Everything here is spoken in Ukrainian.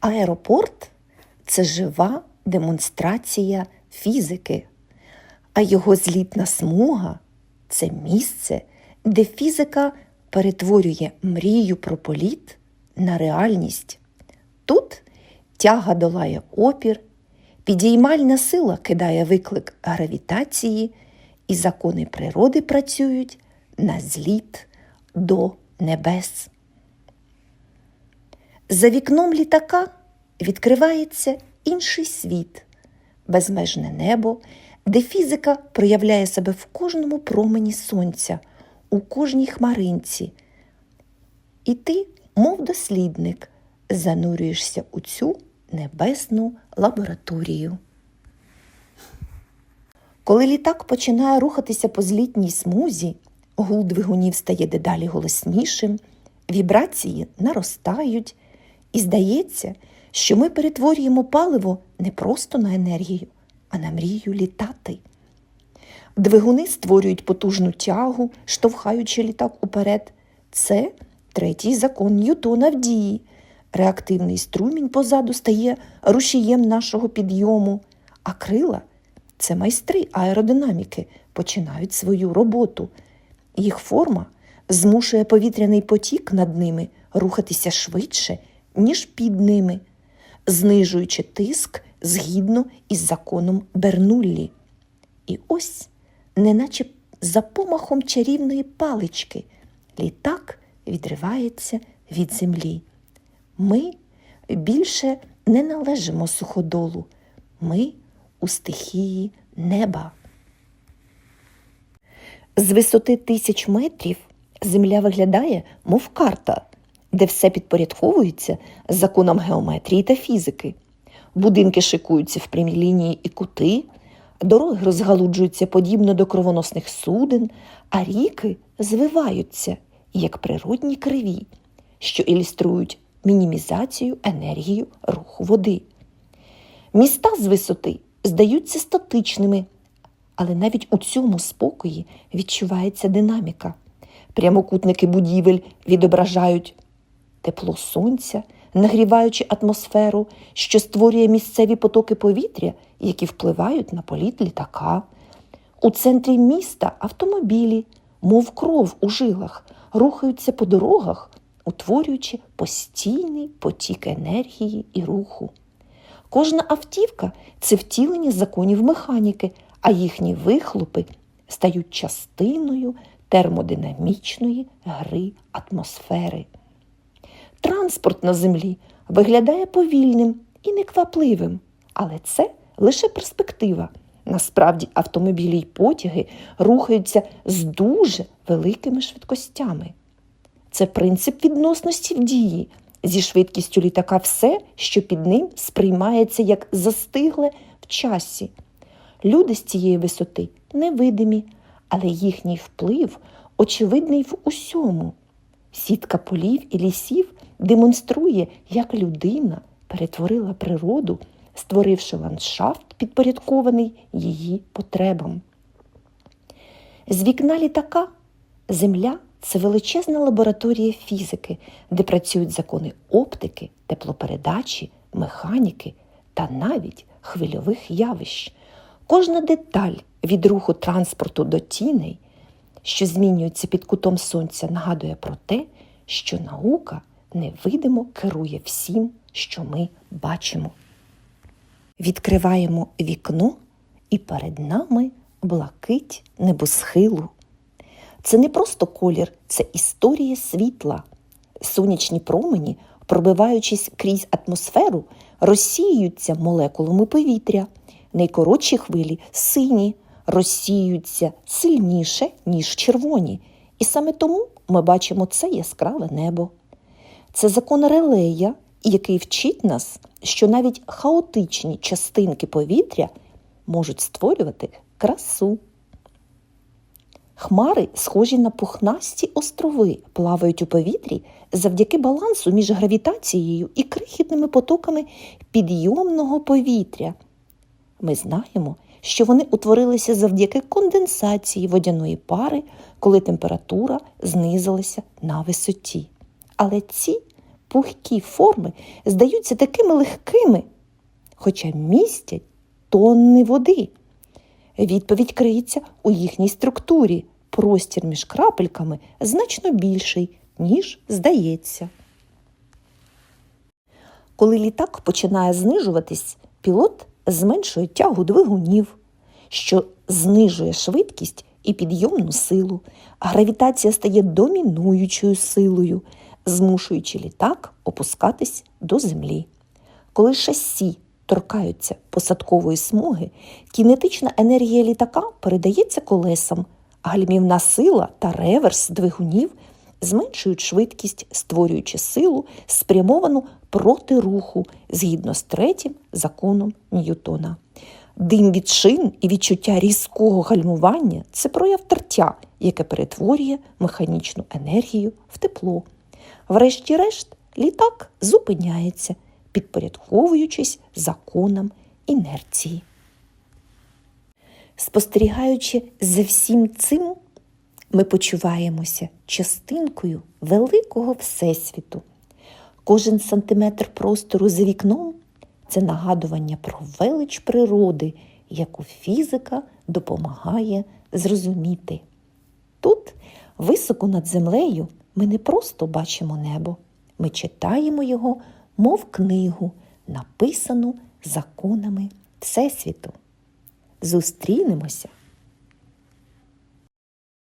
Аеропорт це жива демонстрація фізики, а його злітна смуга це місце, де фізика перетворює мрію про політ на реальність. Тут тяга долає опір, підіймальна сила кидає виклик гравітації, і закони природи працюють на зліт до небес. За вікном літака відкривається інший світ, безмежне небо, де фізика проявляє себе в кожному промені сонця, у кожній хмаринці. І ти, мов дослідник, занурюєшся у цю небесну лабораторію. Коли літак починає рухатися по злітній смузі, гул двигунів стає дедалі голоснішим, вібрації наростають, і здається, що ми перетворюємо паливо не просто на енергію, а на мрію літати. Двигуни створюють потужну тягу, штовхаючи літак уперед. Це третій закон Ньютона в дії. Реактивний струмінь позаду стає рушієм нашого підйому, а крила це майстри аеродинаміки, починають свою роботу. Їх форма змушує повітряний потік над ними рухатися швидше, ніж під ними, знижуючи тиск згідно із законом Бернуллі. І ось, неначе за помахом чарівної палички, літак відривається від землі. Ми більше не належимо суходолу, ми у стихії неба. З висоти тисяч метрів земля виглядає, мов карта, де все підпорядковується законам геометрії та фізики. Будинки шикуються в прямі лінії і кути, дороги розгалуджуються подібно до кровоносних суден, а ріки звиваються, як природні криві, що ілюструють мінімізацію енергії руху води. Міста з висоти здаються статичними, але навіть у цьому спокої відчувається динаміка. Прямокутники будівель відображають тепло сонця, нагріваючи атмосферу, що створює місцеві потоки повітря, які впливають на політ літака. У центрі міста автомобілі, мов кров у жилах, рухаються по дорогах, утворюючи постійний потік енергії і руху. Кожна автівка це втілення законів механіки, а їхні вихлопи стають частиною термодинамічної гри атмосфери. Транспорт на землі виглядає повільним і неквапливим, але це лише перспектива. Насправді автомобілі й потяги рухаються з дуже великими швидкостями. Це принцип відносності в дії. Зі швидкістю літака все, що під ним сприймається як застигле в часі. Люди з цієї висоти невидимі, але їхній вплив очевидний в усьому. Сітка полів і лісів демонструє, як людина перетворила природу, створивши ландшафт, підпорядкований її потребам. З вікна літака земля це величезна лабораторія фізики, де працюють закони оптики, теплопередачі, механіки та навіть хвильових явищ. Кожна деталь від руху транспорту до тіней, що змінюються під кутом сонця, нагадує про те, що наука невидимо керує всім, що ми бачимо. Відкриваємо вікно, і перед нами блакить небосхилу. Це не просто колір, це історія світла. Сонячні промені, пробиваючись крізь атмосферу, розсіюються молекулами повітря. Найкоротші хвилі сині, розсіюються сильніше, ніж червоні. І саме тому ми бачимо це яскраве небо. Це закон релея, який вчить нас, що навіть хаотичні частинки повітря можуть створювати красу. Хмари, схожі на пухнасті острови, плавають у повітрі завдяки балансу між гравітацією і крихітними потоками підйомного повітря. Ми знаємо, що вони утворилися завдяки конденсації водяної пари, коли температура знизилася на висоті. Але ці пухкі форми здаються такими легкими, хоча містять тонни води. Відповідь криється у їхній структурі. Простір між крапельками значно більший, ніж здається. Коли літак починає знижуватись, пілот зменшує тягу двигунів, що знижує швидкість і підйомну силу, гравітація стає домінуючою силою, змушуючи літак опускатись до землі. Коли шасі торкаються посадкової смуги, кінетична енергія літака передається колесам, а гальмівна сила та реверс двигунів зменшують швидкість, створюючи силу, спрямовану проти руху згідно з третім законом Ньютона. Дим від шин і відчуття різкого гальмування це прояв тертя, яке перетворює механічну енергію в тепло. Врешті-решт, літак зупиняється, підпорядковуючись законам інерції. Спостерігаючи за всім цим, ми почуваємося частинкою великого Всесвіту. Кожен сантиметр простору за вікном це нагадування про велич природи, яку фізика допомагає зрозуміти. Тут, високо над землею, ми не просто бачимо небо, ми читаємо його, мов книгу, написану законами Всесвіту. Зустрінемося